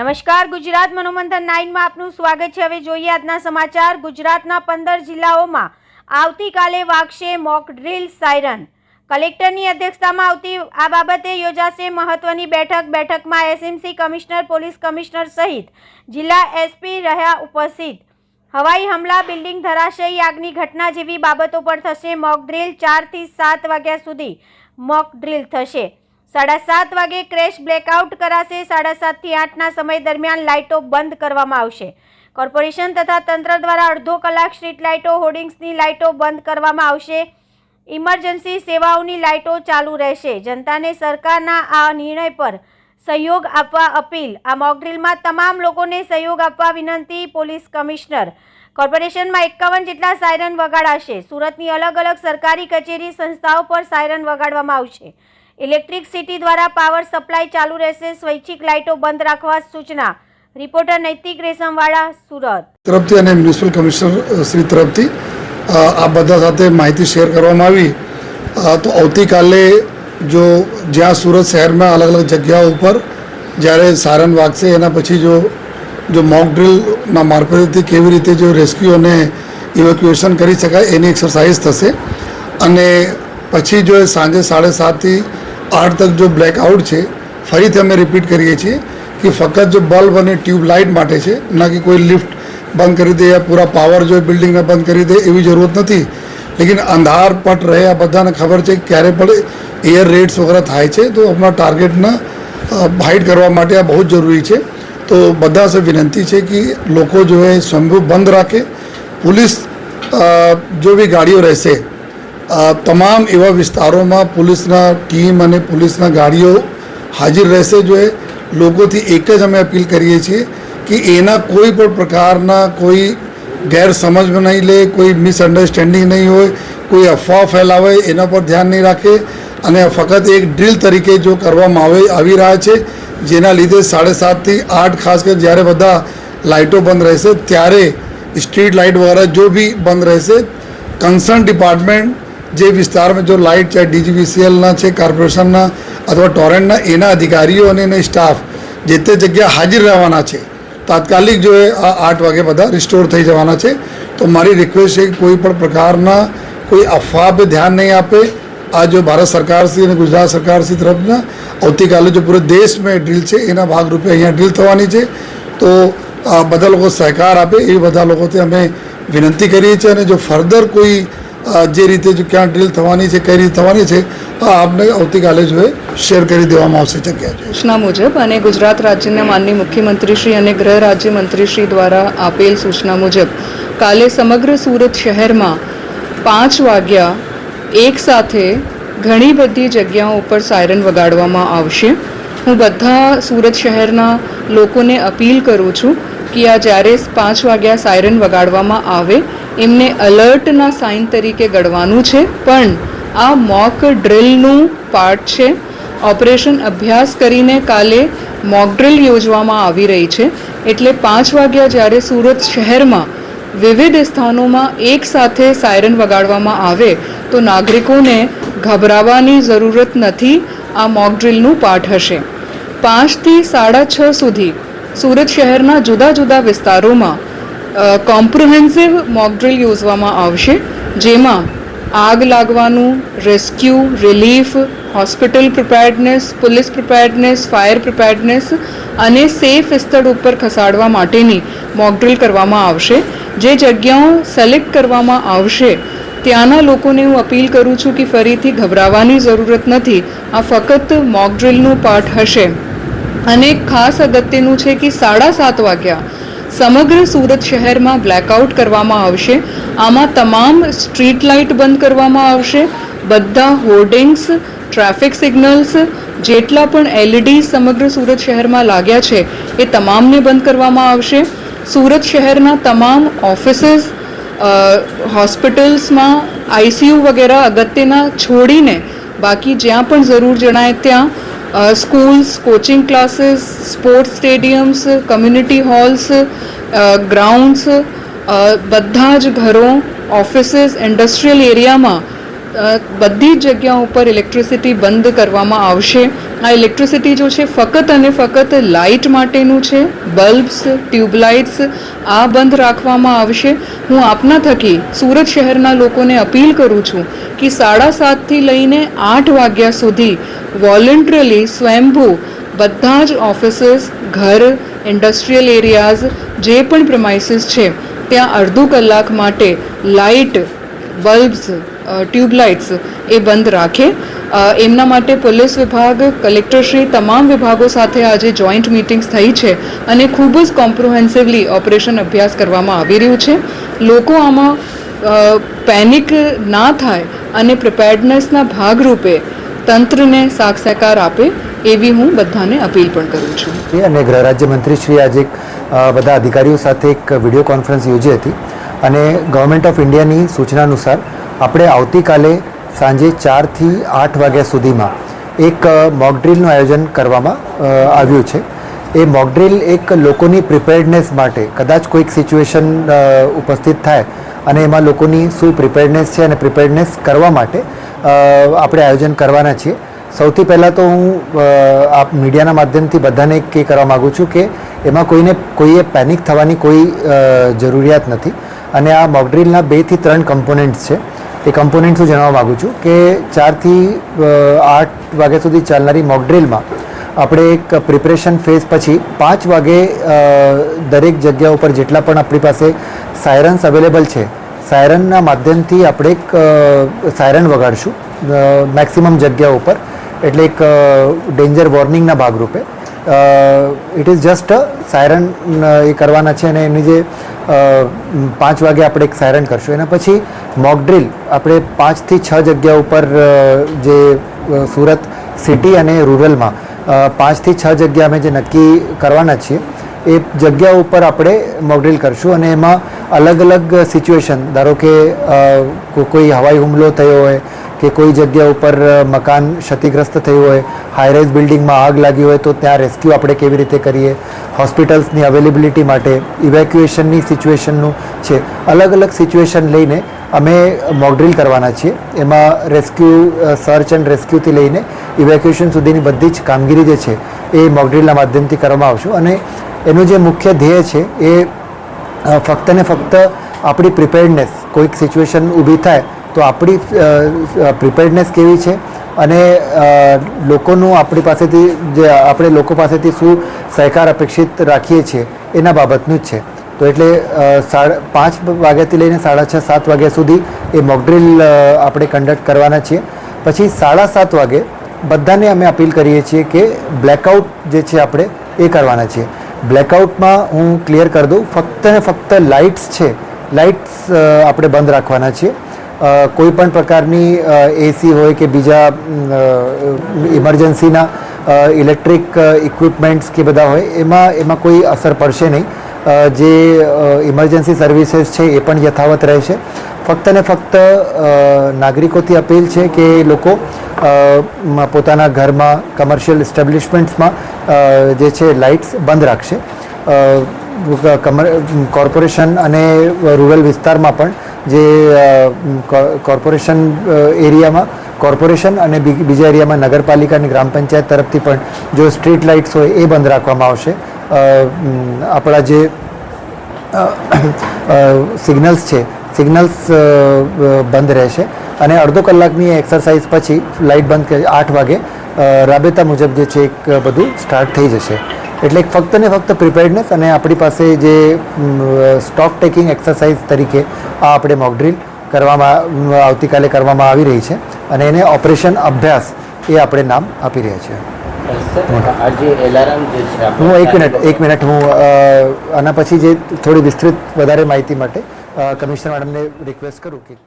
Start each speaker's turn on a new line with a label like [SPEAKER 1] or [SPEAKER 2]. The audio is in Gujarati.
[SPEAKER 1] નમસ્કાર, ગુજરાત મનોમંથન નાઇનમાં આપનું સ્વાગત છે. હવે જોઈએ આજના સમાચાર. ગુજરાતના પંદર જિલ્લાઓમાં આવતીકાલે વાગશે મોક ડ્રીલ સાયરન. કલેક્ટરની અધ્યક્ષતામાં આવતી આ બાબતે યોજાશે મહત્વની બેઠક. બેઠકમાં એસએમસી કમિશનર, પોલીસ કમિશનર સહિત જિલ્લા એસપી રહ્યા ઉપસ્થિત. હવાઈ હમલા, બિલ્ડિંગ ધરાશયી આગની ઘટના જેવી બાબતો પર થશે મોક ડ્રીલ. ચારથી સાત વાગ્યા સુધી મોક ડ્રીલ થશે. સાડા સાત વાગે ક્રેશ બ્લેકઆઉટ કરાશે. સાડા સાતથી આઠના સમય દરમિયાન લાઇટો બંધ કરવામાં આવશે. કોર્પોરેશન તથા તંત્ર દ્વારા અડધો કલાક સ્ટ્રીટ લાઇટો, હોર્ડિંગ્સની લાઇટો બંધ કરવામાં આવશે. ઇમરજન્સી સેવાઓની લાઇટો ચાલુ રહેશે. જનતાને સરકારના આ નિર્ણય પર સહયોગ આપવા અપીલ. આ મોકડ્રીલમાં તમામ લોકોને સહયોગ આપવા વિનંતી પોલીસ કમિશનર. કોર્પોરેશનમાં એકાવન જેટલા સાયરન વગાડાશે. સુરતની અલગ અલગ સરકારી કચેરી સંસ્થાઓ પર સાયરન વગાડવામાં આવશે. ઇલેક્ટ્રિક સિટી દ્વારા પાવર સપ્લાય ચાલુ રહેશે. સ્વૈચ્છિક લાઇટો બંધ રાખવા સૂચના. રિપોર્ટર નૈતિક રેશમવાળા, સુરત.
[SPEAKER 2] તરફથી અને મ્યુનિસિપલ કમિશનર શ્રી તરફથી આ બધા સાથે માહિતી શેર કરવામાં આવી. તો આવતીકાલે જો જ્યાં સુરત શહેરમાં અલગ અલગ જગ્યાઓ ઉપર જ્યારે સારણ વાગશે, એના પછી જો જો મોક ડ્રિલના મારફતથી કેવી રીતે જો રેસ્ક્યુ અને ઇવેક્યુએશન કરી શકાય એની એક્સરસાઇઝ થશે. અને પછી જો સાંજે સાડા સાતથી આઠ તક જો બ્લેકઆઉટ છે, ફરીથી અમે રિપીટ કરીએ છીએ કે ફક્ત જો બલ્બ અને ટ્યુબ લાઇટ માટે છે, ના કે કોઈ લિફ્ટ બંધ કરી દે યા પૂરા પાવર જો બિલ્ડિંગને બંધ કરી દે એવી જરૂરત નથી. લેકિન અંધાર પટ રહે, આ બધાને ખબર છે ક્યારે પણ એર રેડ્સ વગેરે થાય છે, તો આપણા ટાર્ગેટના હાઇડ કરવા માટે આ બહુ જરૂરી છે. તો બધા સે વિનંતી છે કે લોકો જો એ સ્વયંભૂ બંધ રાખે. પોલીસ જો બી ગાડીઓ રહેશે તમામ એવા વિસ્તારોમાં પોલીસના ટીમ અને પોલીસના ગાડીઓ હાજર રહેશે. જોઈએ લોકોથી એક જ અમે અપીલ કરીએ છીએ કે એના કોઈ પણ પ્રકારના કોઈ ગેરસમજમાં નહીં લે, કોઈ મિસઅન્ડરસ્ટેન્ડિંગ નહીં હોય, કોઈ અફવા ફેલાવે, એના પર ધ્યાન નહીં રાખે. અને ફક્ત એક ડ્રીલ તરીકે જો કરવામાં આવે, આવી રહ્યા છે, જેના લીધે સાડા સાતથી આઠ, ખાસ કરી જ્યારે બધા લાઇટો બંધ રહેશે, ત્યારે સ્ટ્રીટ લાઇટ વગેરે જો બી બંધ રહેશે. કન્સર્ન ડિપાર્ટમેન્ટ જે વિસ્તારમાં જો લાઇટ છે, ડીજીવીસીએલના છે, કોર્પોરેશનના અથવા ટોરેન્ટના, એના અધિકારીઓ અને એના સ્ટાફ જે તે જગ્યા હાજર રહેવાના છે. તાત્કાલિક જો એ આ આઠ વાગે બધા રિસ્ટોર થઈ જવાના છે, તો મારી રિક્વેસ્ટ છે કે કોઈ પણ પ્રકારના કોઈ અફવા પર ધ્યાન નહીં આપે. આ જો ભારત સરકારશ્રી અને ગુજરાત સરકારશ્રી તરફના આવતીકાલે જો પૂરે દેશમાં ડ્રીલ છે, એના ભાગરૂપે અહીંયા ડ્રીલ થવાની છે, તો બધા લોકો સહકાર આપે, એ બધા લોકોથી અમે વિનંતી કરીએ છીએ અને જો ફર્ધર કોઈ જે રીતે જો ક્યાં ડ્રીલ થવાની છે, કઈ રીતે થવાની છે આ આપને આવતીકાલે જ શેર કરી દેવામાં આવશે જગ્યા
[SPEAKER 3] સૂચના મુજબ અને ગુજરાત રાજ્યના માનનીય મુખ્યમંત્રીશ્રી અને ગૃહ રાજ્યમંત્રીશ્રી દ્વારા આપેલ સૂચના મુજબ, કાલે સમગ્ર સુરત શહેરમાં પાંચ વાગ્યા એક સાથે ઘણી બધી જગ્યાઓ ઉપર સાયરન વગાડવામાં આવશે. હું બધા સુરત શહેરના લોકોને અપીલ કરું છું કે આ જ્યારે પાંચ વાગ્યા સાયરન વગાડવામાં આવે, એમને અલર્ટના સાઇન તરીકે ગણવાનું છે. પણ આ મોક ડ્રિલનું પાર્ટ છે. ઓપરેશન અભ્યાસ કરીને કાલે મોક ડ્રિલ યોજવામાં આવી રહી છે. એટલે પાંચ વાગ્યા જ્યારે સુરત શહેરમાં વિવિધ સ્થાનોમાં એક સાથે સાયરન વગાડવામાં આવે, તો નાગરિકોને ગભરાવાની જરૂરત નથી. આ મોક ડ્રિલનું પાઠ હશે. પાંચથી સાડા છ સુધી સુરત શહેરના જુદા જુદા વિસ્તારોમાં કોમ્પ્રિહેન્સિવ મોકડ્રિલ યોજવામાં આવશે, જેમાં આગ લાગવાનું rescue relief hospital preparedness police preparedness fire preparedness અને સેફ સ્થળ ઉપર ખસાડવા માટેની મોકડ્રિલ કરવામાં આવશે. જે જગ્યાઓ સિલેક્ટ કરવામાં આવશે, ત્યાંના લોકોને હું અપીલ કરું છું કે ફરીથી ગભરાવાની જરૂરત નથી. આ ફક્ત મોક ડ્રિલનું પાઠ હશે. અને ખાસ અગત્યનું છે કે સાડા સાત વાગ્યા સમગ્ર સુરત શહેરમાં બ્લેકઆઉટ કરવામાં આવશે. આમાં તમામ સ્ટ્રીટ લાઇટ બંધ કરવામાં આવશે. બધા હોર્ડિંગ્સ ટ્રાફિક સિગ્નલ્સ જેટલા પણ એલઈડી સમગ્ર સુરત શહેરમાં લાગ્યા છે, એ તમામને બંધ કરવામાં આવશે. સુરત શહેરના તમામ ઓફિસીસ હોસ્પિટલ્સમાં આઈસીયુ વગેરે અગત્યના છોડીને બાકી જ્યાં પણ જરૂર જણાય ત્યાં schools coaching classes sports stadiums community halls grounds બધા જ ઘરો ઓફિસીસ ઇન્ડસ્ટ્રીયલ એરિયામાં બધી જ જગ્યાઓ ઉપર ઇલેક્ટ્રિસિટી બંધ કરવામાં આવશે. આ ઇલેક્ટ્રિસિટી જો છે, ફક્ત અને ફક્ત લાઇટ માટેનું છે બલ્બ્સ ટ્યુબલાઇટ્સ આ બંધ રાખવામાં આવશે. હું આપના થકી સુરત શહેરના લોકોને અપીલ કરું છું કે સાડા સાતથી લઈને આઠ વાગ્યા સુધી વોલેન્ટરલી સ્વયંભૂ બધા જ ઓફિસીસ ઘર ઇન્ડસ્ટ્રીયલ એરિયાઝ જે પણ પ્રમાઇસીસ છે, ત્યાં અડધો કલાક માટે લાઇટ બલ્બ્સ ટ્યુબલાઇટ્સ એ બંધ રાખે. એમના માટે પોલીસ વિભાગ કલેક્ટરશ્રી તમામ વિભાગો સાથે આજે જોઈન્ટ મિટિંગ્સ થઈ છે અને ખૂબ જ કોમ્પ્રોહેન્સિવલી ઓપરેશન અભ્યાસ કરવામાં આવી રહ્યું છે. લોકો આમાં પેનિક ના થાય અને પ્રિપેર્ડનેસના ભાગરૂપે તંત્રને સાથ સહકાર આપે એવી હું બધાને અપીલ પણ કરું છું.
[SPEAKER 4] અને ગૃહ રાજ્યમંત્રી શ્રી આજે બધા અધિકારીઓ સાથે એક વીડિયો કોન્ફરન્સ યોજી હતી અને ગવર્મેન્ટ ઓફ ઇન્ડિયાની સૂચના અનુસાર આપણે આવતીકાલે સાંજે ચારથી આઠ વાગ્યા સુધીમાં એક મોક ડ્રીલનું આયોજન કરવામાં આવ્યું છે. એ મોક ડ્રીલ એક લોકોની પ્રિપેર્ડનેસ માટે કદાચ કોઈક સિચ્યુએશન ઉપસ્થિત થાય અને એમાં લોકોની શું પ્રિપેર્ડનેસ છે અને પ્રિપેર્ડનેસ કરવા માટે આપણે આયોજન કરવાના છીએ. સૌથી પહેલાં તો હું આ મીડિયાના માધ્યમથી બધાને એ કરવા માગું છું કે એમાં કોઈને, કોઈએ પેનિક થવાની કોઈ જરૂરિયાત નથી. અને આ મોકડ્રીલના બેથી ત્રણ કમ્પોનન્ટ્સ છે. એ કમ્પોનન્ટ્સ હું જણાવવા માગું છું કે ચારથી આઠ વાગ્યા સુધી ચાલનારી મોકડ્રીલમાં આપણે એક પ્રિપરેશન ફેઝ પછી પાંચ વાગે દરેક જગ્યા ઉપર જેટલા પણ આપણી પાસે સાયરન્સ અવેલેબલ છે સાયરનના માધ્યમથી આપણે એક સાયરન વગાડશું મેક્સિમમ જગ્યા ઉપર. એટલે એક ડેન્જર વોર્નિંગના ભાગરૂપે. ઇટ ઇઝ જસ્ટ સાયરન એ કરવાના છે અને એની જે પાંચ વાગે આપણે એક સાયરન કરશું. એના પછી મોકડ્રીલ આપણે પાંચથી છ જગ્યા ઉપર જે સુરત સિટી અને રૂરલમાં પાંચથી છ જગ્યા અમે જે નક્કી કરવાના છીએ એ જગ્યા ઉપર આપણે મોકડ્રીલ કરશું અને એમાં અલગ અલગ સિચ્યુએશન ધારો કે કોઈ હવાઈ હુમલો થયો હોય કે કોઈ જગ્યા ઉપર મકાન ક્ષતિગ્રસ્ત થયું હોય હાઈરાઇઝ બિલ્ડિંગમાં આગ લાગી હોય તો ત્યાં રેસ્ક્યુ આપણે કેવી રીતે કરીએ? હોસ્પિટલ્સની અવેલેબિલિટી માટે ઇવેક્યુએશનની સિચ્યુએશનનું છે. અલગ અલગ સિચ્યુએશન લઈને અમે મોકડ્રીલ કરવાના છીએ. એમાં રેસ્ક્યુ સર્ચ એન્ડ રેસ્ક્યુથી લઈને ઇવેક્યુએશન સુધીની બધી જ કામગીરી જે છે, એ મોકડ્રીલના માધ્યમથી કરવામાં આવશે. અને એનું જે મુખ્ય ધ્યેય છે એ ફક્ત ને ફક્ત આપણી પ્રિપેર્ડનેસ કોઈક સિચ્યુએશન ઊભી થાય તો આપણી પ્રિપેર્ડનેસ કેવી છે અને લોકોનું આપણી પાસેથી જે આપણે લોકો પાસેથી શું સહકાર અપેક્ષિત રાખીએ છીએ એના બાબતનું જ છે. તો એટલે સાડા પાંચ વાગ્યાથી લઈને સાડા છ, સાત વાગ્યા સુધી એ મોકડ્રીલ આપણે કન્ડક્ટ કરવાના છીએ. પછી સાડા સાત વાગે બધાને અમે અપીલ કરીએ છીએ કે બ્લેકઆઉટ જે છે આપણે એ કરવાના છીએ. બ્લેકઆઉટમાં હું ક્લિયર કરી દઉં. ફક્ત ને ફક્ત લાઇટ્સ છે. લાઇટ્સ આપણે બંધ રાખવાના છીએ. કોઈ પણ પ્રકારની એસી હોય કે બીજા ઇમરજન્સીના ઇલેક્ટ્રિક ઇક્વિપમેન્ટ્સ કે બધા હોય, એમાં એમાં કોઈ અસર પડશે નહીં. જે ઇમરજન્સી સર્વિસીસ છે એ પણ યથાવત રહેશે. ફક્ત ને ફક્ત નાગરિકોથી અપીલ છે કે લોકો પોતાના ઘરમાં કમર્શિયલ એસ્ટેબ્લિશમેન્ટ્સમાં જે છે લાઇટ્સ બંધ રાખશે. કમર કોર્પોરેશન અને રૂરલ વિસ્તારમાં પણ જે કોર્પોરેશન એરિયામાં કોર્પોરેશન અને બીજા એરિયામાં નગરપાલિકા અને ગ્રામ પંચાયત તરફથી પણ જો સ્ટ્રીટ લાઇટ્સ હોય એ બંધ રાખવામાં આવશે. આપણા જે સિગ્નલ્સ છે સિગ્નલ્સ બંધ રહેશે. અને અડધો કલાકની એક્સરસાઇઝ પછી લાઇટ બંધ આઠ વાગે રાબેતા મુજબ જે છે એક બધું સ્ટાર્ટ થઈ જશે. એટલે ફક્ત ને ફક્ત પ્રિપેર્ડનેસ અને આપણી પાસે જે સ્ટોક ટેકિંગ એક્સરસાઇઝ તરીકે આ આપણે મોકડ્રીલ કરવામાં આવતીકાલે કરવામાં આવી રહી છે. અને એને ઓપરેશન અભ્યાસ એ આપણે નામ આપી રહ્યા છીએ. હું એક મિનિટ એક મિનિટ હું આના પછી જે થોડી વિસ્તૃત વધારે માહિતી માટે કમિશનર મેડમને રિક્વેસ્ટ કરું કે